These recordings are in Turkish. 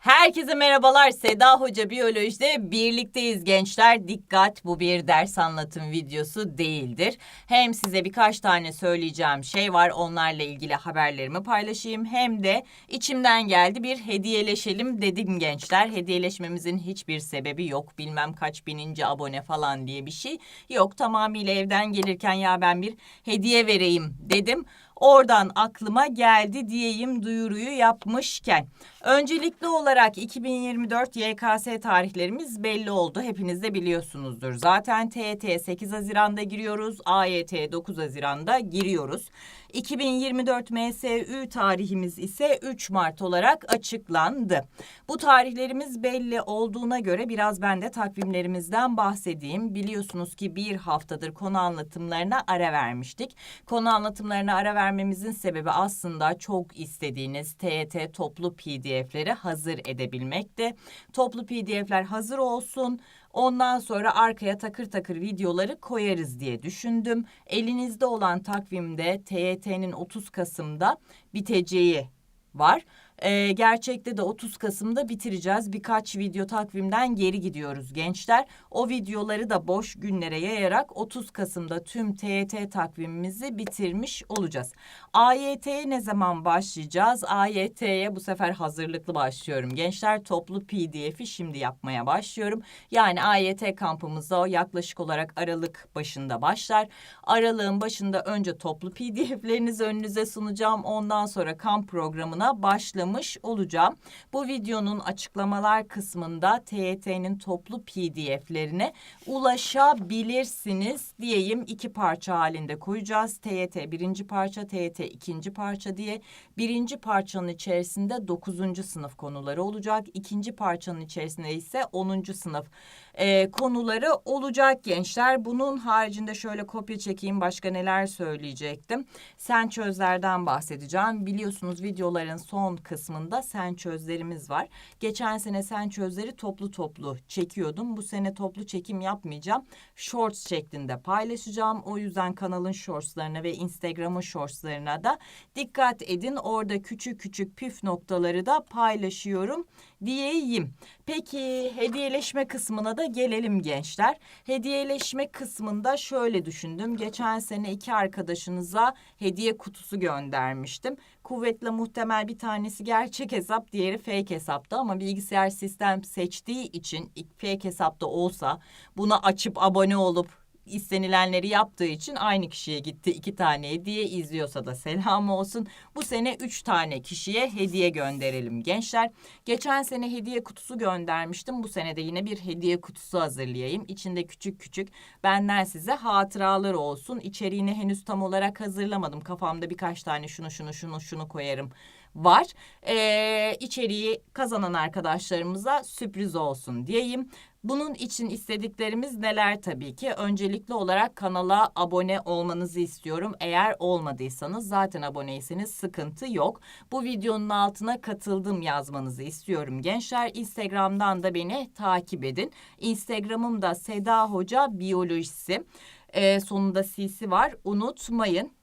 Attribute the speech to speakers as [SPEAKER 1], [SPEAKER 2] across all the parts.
[SPEAKER 1] Herkese merhabalar. Seda Hoca Biyoloji'de birlikteyiz gençler. Dikkat bu bir ders anlatım videosu değildir. Hem size birkaç tane söyleyeceğim şey var. Onlarla ilgili haberlerimi paylaşayım. Hem de içimden geldi bir hediyeleşelim dedim gençler. Hediyeleşmemizin hiçbir sebebi yok. Bilmem kaç bininci abone falan diye bir şey yok. Tamamıyla evden gelirken ya ben bir hediye vereyim dedim. Oradan aklıma geldi diyeyim duyuruyu yapmışken. Öncelikli olarak 2024 YKS tarihlerimiz belli oldu. Hepiniz de biliyorsunuzdur. Zaten TET 8 Haziran'da giriyoruz. AYT 9 Haziran'da giriyoruz. 2024 MSÜ tarihimiz ise 3 Mart olarak açıklandı. Bu tarihlerimiz belli olduğuna göre biraz ben de takvimlerimizden bahsedeyim. Biliyorsunuz ki bir haftadır konu anlatımlarına ara vermiştik. Konu anlatımlarına ara vermemizin sebebi aslında çok istediğiniz TET toplu PDF'leri hazır edebilmekti. Toplu PDF'ler hazır olsun. Ondan sonra arkaya takır takır videoları koyarız diye düşündüm. Elinizde olan takvimde TYT'nin 30 Kasım'da biteceği var. Ee, gerçekte de 30 Kasım'da bitireceğiz. Birkaç video takvimden geri gidiyoruz gençler. O videoları da boş günlere yayarak 30 Kasım'da tüm TYT takvimimizi bitirmiş olacağız. AYT'ye ne zaman başlayacağız? AYT'ye bu sefer hazırlıklı başlıyorum. Gençler toplu PDF'i şimdi yapmaya başlıyorum. Yani AYT kampımızda yaklaşık olarak Aralık başında başlar. Aralığın başında önce toplu PDF'lerinizi önünüze sunacağım. Ondan sonra kamp programına başlamış olacağım. Bu videonun açıklamalar kısmında TYT'nin toplu PDF'lerine ulaşabilirsiniz diyeyim. iki parça halinde koyacağız. TYT birinci parça, TYT ikinci parça diye. Birinci parçanın içerisinde dokuzuncu sınıf konuları olacak. İkinci parçanın içerisinde ise onuncu sınıf e, konuları olacak gençler. Bunun haricinde şöyle kopya çekeyim başka neler söyleyecektim. Sen çözlerden bahsedeceğim. Biliyorsunuz videoların son kısmında sen çözlerimiz var. Geçen sene sen çözleri toplu toplu çekiyordum. Bu sene toplu çekim yapmayacağım. Shorts şeklinde paylaşacağım. O yüzden kanalın shortslarına ve Instagram'ın shortslarına da dikkat edin. Orada küçük küçük püf noktaları da paylaşıyorum diyeyim. Peki hediyeleşme kısmına da gelelim gençler. Hediyeleşme kısmında şöyle düşündüm. Geçen sene iki arkadaşınıza hediye kutusu göndermiştim. Kuvvetle muhtemel bir tanesi gerçek hesap, diğeri fake hesaptı ama bilgisayar sistem seçtiği için fake hesapta olsa bunu açıp abone olup istenilenleri yaptığı için aynı kişiye gitti. iki tane hediye izliyorsa da selam olsun. Bu sene üç tane kişiye hediye gönderelim gençler. Geçen sene hediye kutusu göndermiştim. Bu sene de yine bir hediye kutusu hazırlayayım. İçinde küçük küçük benden size hatıralar olsun. İçeriğini henüz tam olarak hazırlamadım. Kafamda birkaç tane şunu şunu şunu şunu koyarım var. Ee, içeriği kazanan arkadaşlarımıza sürpriz olsun diyeyim. Bunun için istediklerimiz neler tabii ki? Öncelikli olarak kanala abone olmanızı istiyorum. Eğer olmadıysanız zaten aboneyseniz sıkıntı yok. Bu videonun altına katıldım yazmanızı istiyorum. Gençler Instagram'dan da beni takip edin. Instagram'ım da Seda Hoca Biyolojisi. Ee, sonunda CC var. Unutmayın.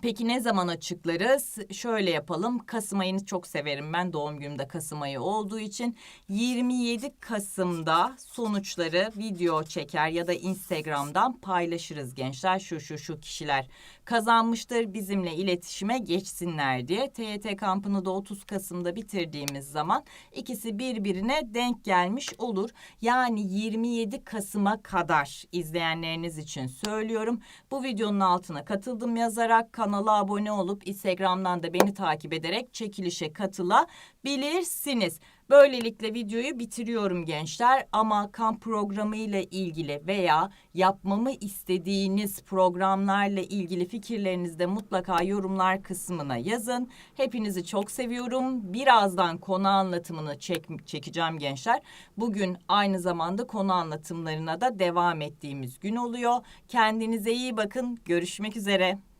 [SPEAKER 1] Peki ne zaman açıklarız? Şöyle yapalım. Kasım ayını çok severim ben. Doğum günümde Kasım ayı olduğu için 27 Kasım'da sonuçları video çeker ya da Instagram'dan paylaşırız gençler. Şu şu şu kişiler kazanmıştır bizimle iletişime geçsinler diye. TYT kampını da 30 Kasım'da bitirdiğimiz zaman ikisi birbirine denk gelmiş olur. Yani 27 Kasım'a kadar izleyenleriniz için söylüyorum. Bu videonun altına katıldım yazarak kanala abone olup Instagram'dan da beni takip ederek çekilişe katılabilirsiniz. Böylelikle videoyu bitiriyorum gençler ama kamp programı ile ilgili veya yapmamı istediğiniz programlarla ilgili fikirlerinizi de mutlaka yorumlar kısmına yazın. Hepinizi çok seviyorum. Birazdan konu anlatımını çek çekeceğim gençler. Bugün aynı zamanda konu anlatımlarına da devam ettiğimiz gün oluyor. Kendinize iyi bakın. Görüşmek üzere.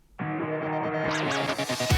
[SPEAKER 1] Thank you.